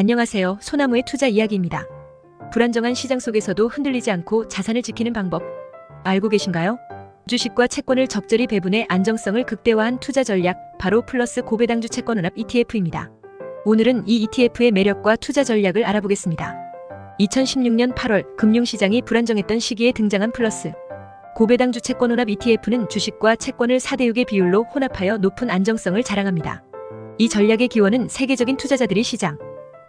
안녕하세요. 소나무의 투자 이야기입니다. 불안정한 시장 속에서도 흔들리지 않고 자산을 지키는 방법 알고 계신가요? 주식과 채권을 적절히 배분해 안정성을 극대화한 투자 전략 바로 플러스 고배당주 채권운합 ETF입니다. 오늘은 이 ETF의 매력과 투자 전략을 알아보겠습니다. 2016년 8월 금융시장이 불안정했던 시기에 등장한 플러스 고배당주 채권운합 ETF는 주식과 채권을 4대 6의 비율로 혼합하여 높은 안정성을 자랑합니다. 이 전략의 기원은 세계적인 투자자들이 시장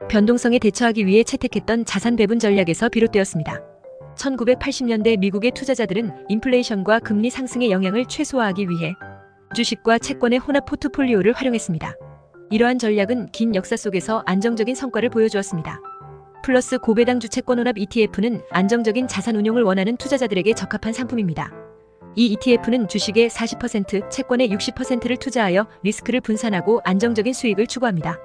변동성에 대처하기 위해 채택했던 자산 배분 전략에서 비롯되었습니다. 1980년대 미국의 투자자들은 인플레이션과 금리 상승의 영향을 최소화하기 위해 주식과 채권의 혼합 포트폴리오를 활용했습니다. 이러한 전략은 긴 역사 속에서 안정적인 성과를 보여주었습니다. 플러스 고배당 주 채권 혼합 ETF는 안정적인 자산 운용을 원하는 투자자들에게 적합한 상품입니다. 이 ETF는 주식의 40%, 채권의 60%를 투자하여 리스크를 분산하고 안정적인 수익을 추구합니다.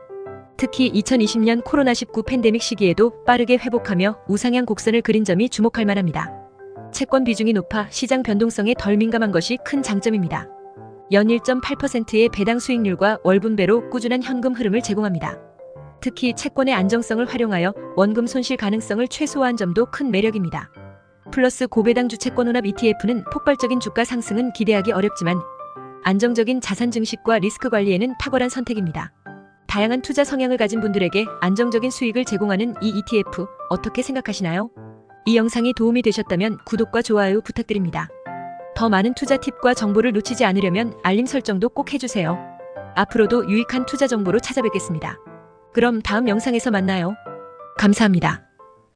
특히 2020년 코로나19 팬데믹 시기에도 빠르게 회복하며 우상향 곡선을 그린 점이 주목할 만합니다. 채권 비중이 높아 시장 변동성에 덜 민감한 것이 큰 장점입니다. 연 1.8%의 배당 수익률과 월분배로 꾸준한 현금 흐름을 제공합니다. 특히 채권의 안정성을 활용하여 원금 손실 가능성을 최소화한 점도 큰 매력입니다. 플러스 고배당 주채권 혼합 ETF는 폭발적인 주가 상승은 기대하기 어렵지만 안정적인 자산 증식과 리스크 관리에는 탁월한 선택입니다. 다양한 투자 성향을 가진 분들에게 안정적인 수익을 제공하는 이 ETF 어떻게 생각하시나요? 이 영상이 도움이 되셨다면 구독과 좋아요 부탁드립니다. 더 많은 투자 팁과 정보를 놓치지 않으려면 알림 설정도 꼭 해주세요. 앞으로도 유익한 투자 정보로 찾아뵙겠습니다. 그럼 다음 영상에서 만나요. 감사합니다.